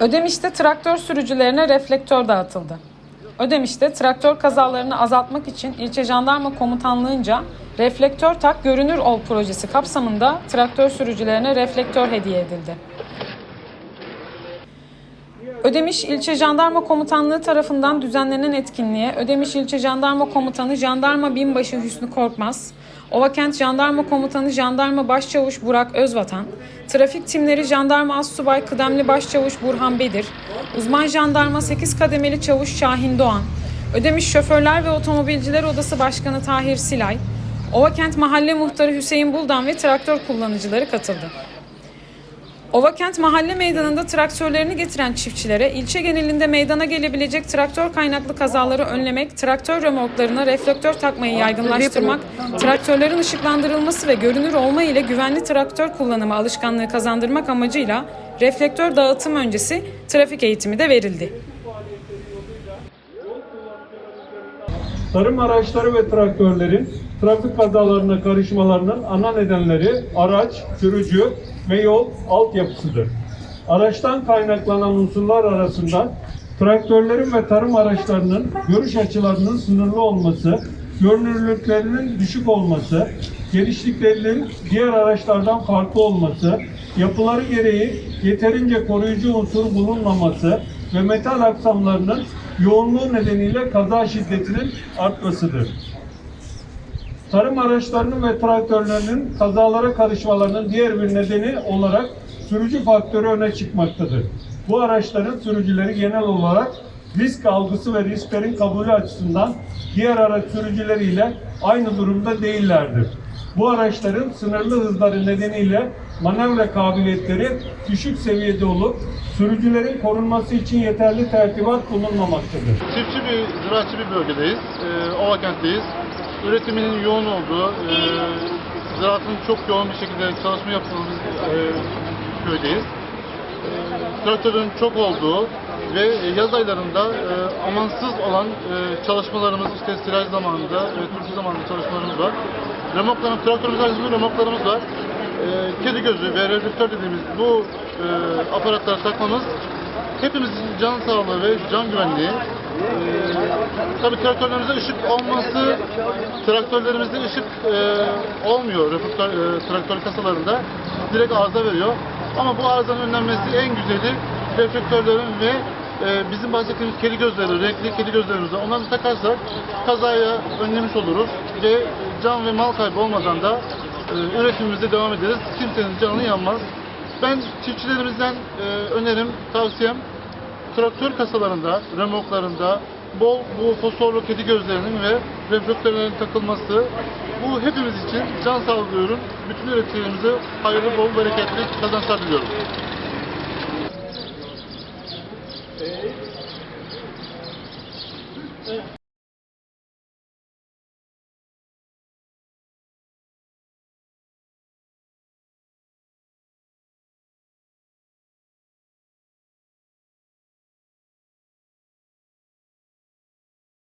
Ödemiş'te traktör sürücülerine reflektör dağıtıldı. Ödemiş'te traktör kazalarını azaltmak için ilçe jandarma komutanlığınca Reflektör Tak Görünür Ol projesi kapsamında traktör sürücülerine reflektör hediye edildi. Ödemiş İlçe Jandarma Komutanlığı tarafından düzenlenen etkinliğe Ödemiş İlçe Jandarma Komutanı Jandarma Binbaşı Hüsnü Korkmaz, Ovakent Jandarma Komutanı Jandarma Başçavuş Burak Özvatan, trafik timleri Jandarma Assubay Kıdemli Başçavuş Burhan Bedir, uzman jandarma 8 kademeli çavuş Şahin Doğan, Ödemiş Şoförler ve Otomobilciler Odası Başkanı Tahir Silay, Ovakent Mahalle Muhtarı Hüseyin Buldan ve traktör kullanıcıları katıldı. Ovakent Mahalle Meydanı'nda traktörlerini getiren çiftçilere ilçe genelinde meydana gelebilecek traktör kaynaklı kazaları önlemek, traktör remorklarına reflektör takmayı yaygınlaştırmak, traktörlerin ışıklandırılması ve görünür olma ile güvenli traktör kullanımı alışkanlığı kazandırmak amacıyla reflektör dağıtım öncesi trafik eğitimi de verildi. Tarım araçları ve traktörlerin trafik kazalarına karışmalarının ana nedenleri araç, sürücü ve yol altyapısıdır. Araçtan kaynaklanan unsurlar arasında traktörlerin ve tarım araçlarının görüş açılarının sınırlı olması, görünürlüklerinin düşük olması, genişliklerinin diğer araçlardan farklı olması, yapıları gereği yeterince koruyucu unsur bulunmaması ve metal aksamlarının yoğunluğu nedeniyle kaza şiddetinin artmasıdır. Tarım araçlarının ve traktörlerinin kazalara karışmalarının diğer bir nedeni olarak sürücü faktörü öne çıkmaktadır. Bu araçların sürücüleri genel olarak risk algısı ve risklerin kabulü açısından diğer araç sürücüleriyle aynı durumda değillerdir. Bu araçların sınırlı hızları nedeniyle manevra kabiliyetleri düşük seviyede olup sürücülerin korunması için yeterli tertibat bulunmamaktadır. Çiftçi bir, ziraatçı bir bölgedeyiz. Ee, Ova kentteyiz. Üretiminin yoğun olduğu, e, ziraatın çok yoğun bir şekilde çalışma yaptığı bir e, köydeyiz. E, traktörün çok olduğu ve yaz aylarında e, amansız olan e, çalışmalarımız, işte silaj zamanında ve turşu zamanında çalışmalarımız var. Remoklarımız, traktörümüz remoklarımız var. E, kedi gözü ve redüktör dediğimiz bu e, aparatları takmamız hepimizin can sağlığı ve can güvenliği. Ee, tabii traktörlerimizde ışık olması, traktörlerimizde ışık e, olmuyor reflektör, e, traktör kasalarında. Direkt arıza veriyor. Ama bu arızanın önlenmesi en güzeli reflektörlerin ve e, bizim bahsettiğimiz kedi gözleri, renkli kedi gözlerimizi onları takarsak kazaya önlemiş oluruz ve can ve mal kaybı olmadan da e, üretimimize devam ederiz. Kimsenin canını yanmaz. Ben çiftçilerimizden e, önerim, tavsiyem traktör kasalarında, remorklarında bol bu fosforlu kedi gözlerinin ve reflektörlerin takılması bu hepimiz için can sağlığı ürün. Bütün üreticilerimize hayırlı, bol, bereketli kazançlar diliyorum. Evet.